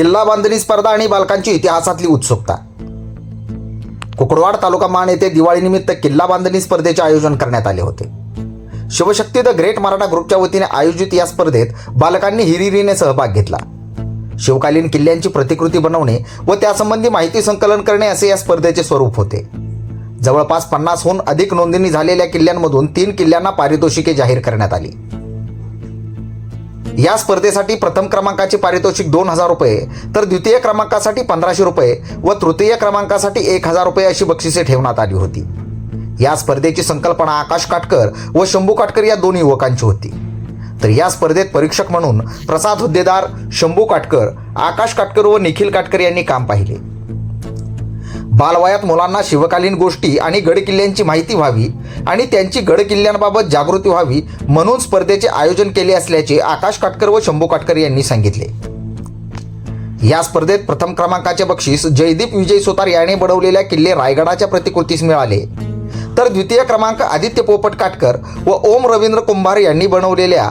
किल्ला बांधणी स्पर्धा आणि बालकांची इतिहासातली उत्सुकता. कुकडवाड तालुका मान येथे दिवाळीनिमित्त किल्ला बांधणी स्पर्धेचे आयोजन करण्यात आले होते. शिवशक्ती द ग्रेट मराठा ग्रुपच्या वतीने आयोजित या स्पर्धेत बालकांनी हिरिरीने सहभाग घेतला. शिवकालीन किल्ल्यांची प्रतिकृती बनवणे व त्यासंबंधी माहिती संकलन करणे असे या स्पर्धेचे स्वरूप होते. जवळपास पन्नासहून अधिक नोंदणी झालेल्या किल्ल्यांमधून तीन किल्ल्यांना पारितोषिके जाहीर करण्यात आली. या स्पर्धेसाठी प्रथम क्रमांकाचे पारितोषिक दोन हजार रुपये तर द्वितीय क्रमांकासाठी पंधराशे रुपये व तृतीय क्रमांकासाठी एक हजार रुपये अशी बक्षिसे ठेवण्यात आली होती. या स्पर्धेची संकल्पना आकाश काटकर व शंभू काटकर या दोन युवकांची होती. तर या स्पर्धेत परीक्षक म्हणून प्रसाद हुद्देदार शंभू काटकर आकाश काटकर व निखिल काटकर यांनी काम पाहिले. बालवयात मुलांना शिवकालीन गोष्टी आणि गडकिल्ल्यांची माहिती व्हावी आणि त्यांची गडकिल्ल्यांबाबत जागृती व्हावी म्हणून स्पर्धेचे आयोजन केले असल्याचे आकाश काटकर व शंभू काटकर यांनी सांगितले. या स्पर्धेत प्रथम क्रमांकाचे बक्षीस जयदीप विजय सुतार याने बनवलेल्या किल्ले रायगडाच्या प्रतिकृतीस मिळाले. तर द्वितीय क्रमांक आदित्य पोपट काटकर व ओम रवींद्र कुंभार यांनी बनवलेल्या